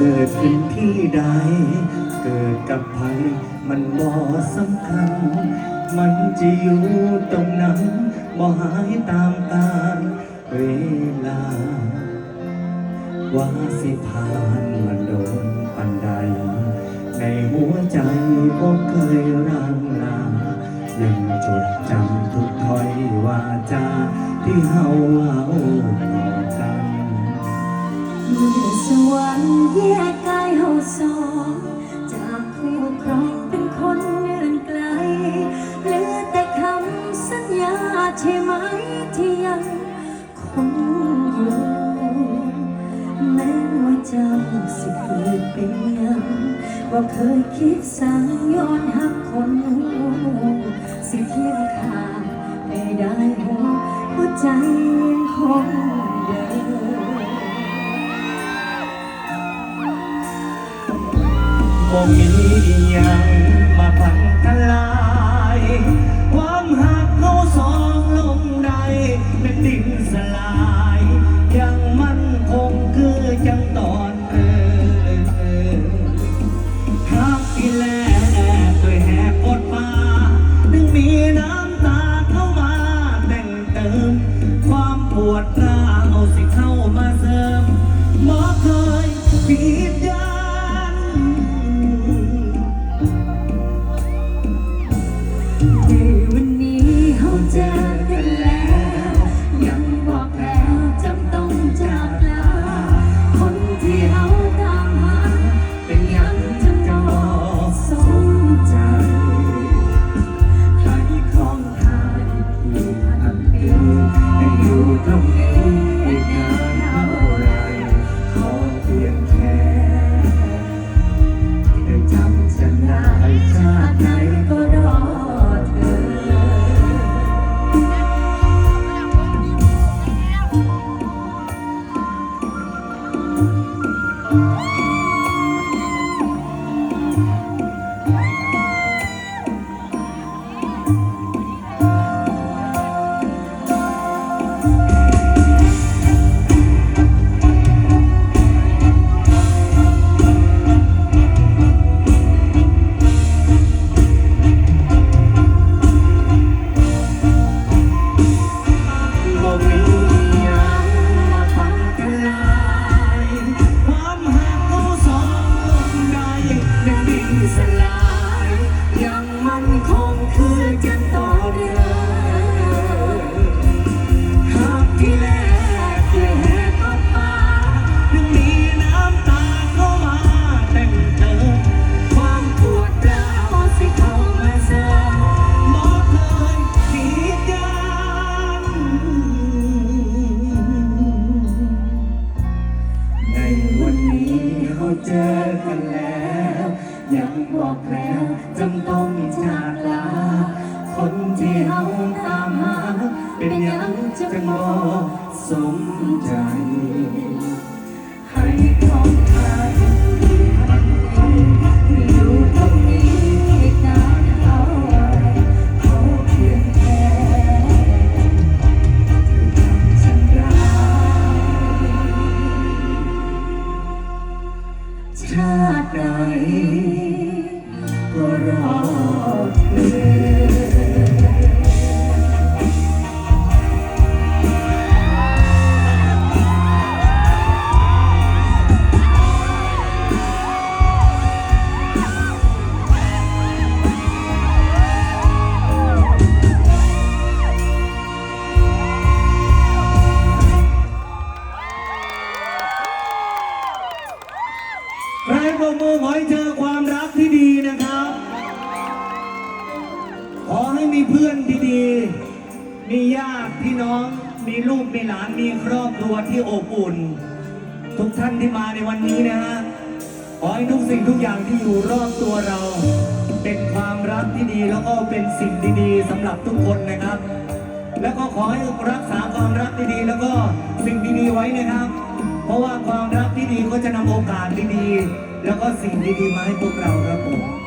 กิดขึ้นที่ใด เกิดกับใครมันบ่สำคัญ มันจะอยู่ตรงนั้นบ่หายตามกาลเวลา ว่าสิผ่านมันโดนปันใด ในหัวใจบ่เคยรังลายังจดจำทุกถ้อยวาจาที่เฮาเอา ว่าเคยคิดสั่งย้อนหักคนสิเคียงข้างไม่ได้หัวหัวใจยังคงเดิมบ่มีอย่าง อกแล้วจำต้องจากลา คนที่เราตามหา เป็นหยังจะบอกสมใจ ให้ของทายมันเองไม่อยู่ตรงนี้อีกนานเท่าไรขอเพียงแค่เธอทำฉันได้ชาติใด ปรบมือขอให้เจอความรักที่ดีนะครับ ขอให้มีเพื่อนที่ดีมีญาติพี่น้อง มีลูก มีหลาน มีครอบครัวที่อบอุ่น ทุกท่านที่มาในวันนี้นะฮะ ขอให้ทุกสิ่งทุกอย่างที่อยู่รอบตัวเรา เป็นความรักที่ดีแล้วก็เป็นสิ่งดีๆสำหรับทุกคนนะครับ แล้วก็ขอให้รักษาความรักที่ดีแล้วก็สิ่งดีๆไว้นะครับ เพราะว่าความรักที่ดีก็จะนำโอกาสดีๆ แล้วก็สิ่งดีๆมาให้พวกเราครับผม